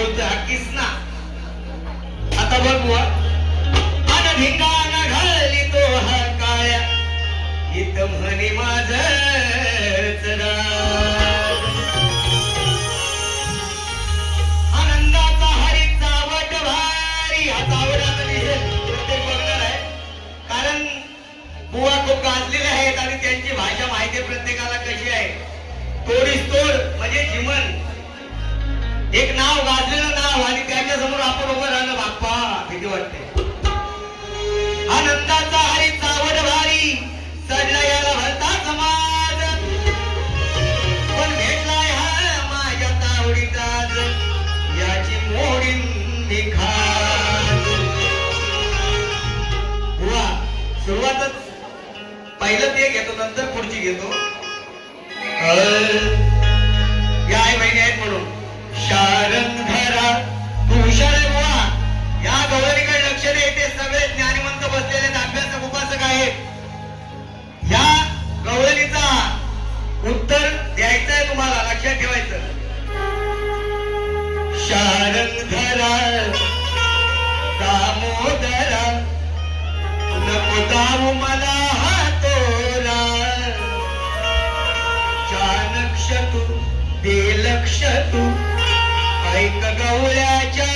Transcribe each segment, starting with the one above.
बोलतोय हा किसना आता बघ बुवा. अन धिंगाणा घाली तो हा काळ्या. इत म्हणे माझ चला गौरीकडे येथे सगळे ज्ञानवंत बसलेले अभ्यासक उपासक आहेत. या गवळणीचा उत्तर द्यायचं आहे तुम्हाला. लक्षात ठेवायचं. शारंग दामोदरा नको दाऊ मला हातोरा चाणक्ष तू दे लक्ष तू ऐक गवळ्याच्या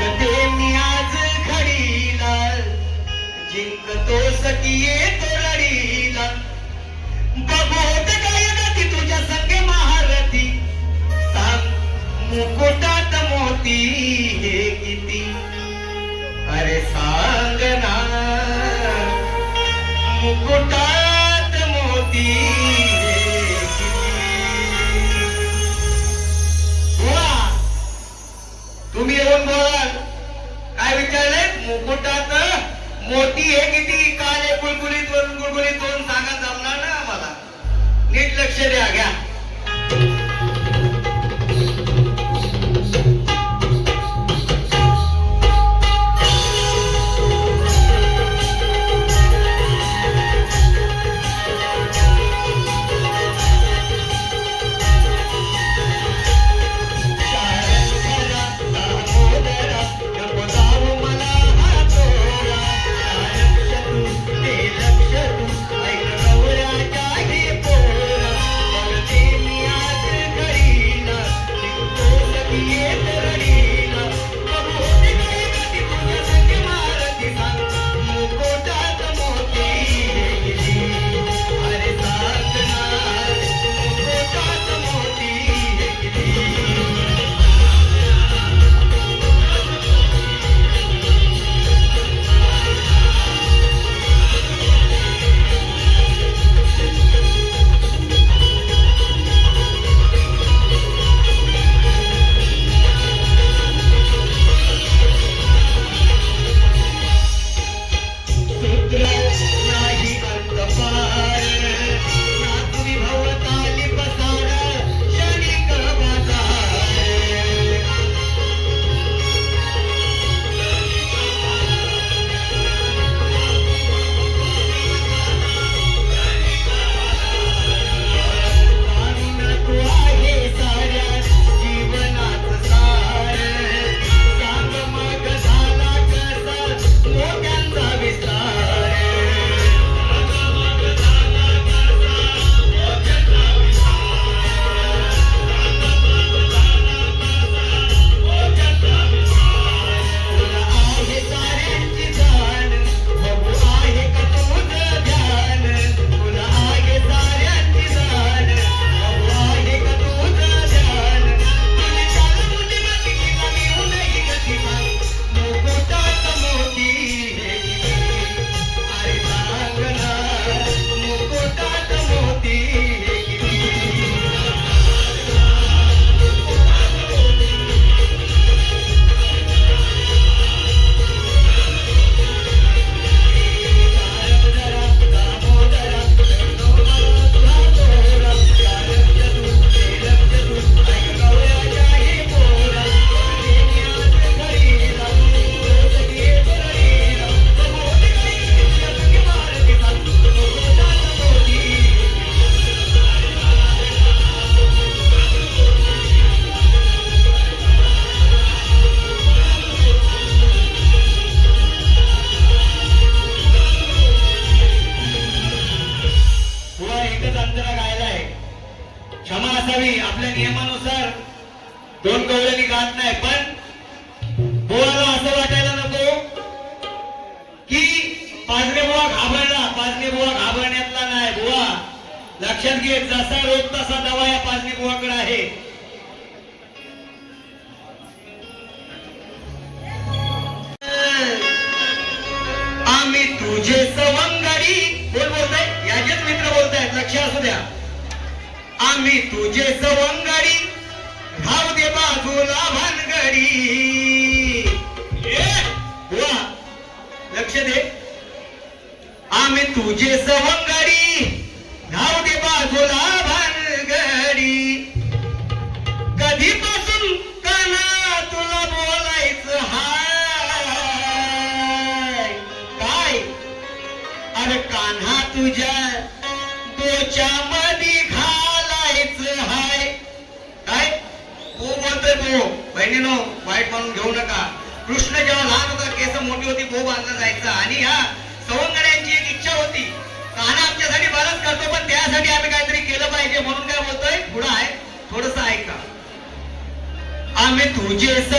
बघते मी आज घडीला. जिंकतो सखिये तोरडीला बघोत काय गती तुझ्या संगे महारथी. सांग मुकुटात मोती हे किती? अरे सांग ना. मुकुटात मोती मोठी हे किती? काल आहे कुलकुलीत वरून गुळगुलीत वरून सांगा जमणार ना आम्हाला. नीट लक्ष द्या घ्या. पाजरे बुवा घाबरला पाजरे बुवा घाबरण्यातला नाही बुवा. लक्षात घे जसा रोग तसा दवा या पाजरे बुवाकडे आहे. आम्ही तुझे सवंगडी. कोण बोलताय? याचेच मित्र बोलतायत लक्ष असू द्या. आम्ही तुझे सवंगडी. भाव दे बाजूला भानगडी. तुझे सवंगडी नाव दे बाजूला भानगडी कधीपासून काना तुला बोलायचं हाय? काय? अरे कान्हा तुझ्या डोच्या मधी घालायचं हाय. काय? हो बोलतोय तो. बहिणीनो वाईट म्हणून घेऊ नका. कृष्ण जेव्हा लहान होता केस मोठी होती भो बांधला जायचा. आणि ह्या सवंगड्यांची एक इच्छा होती. काना आमच्यासाठी बरंच करतो पण त्यासाठी आम्ही काहीतरी केलं पाहिजे म्हणून काय बोलतोय? पुढं आहे. थोडस ऐका. आम्ही तुझे स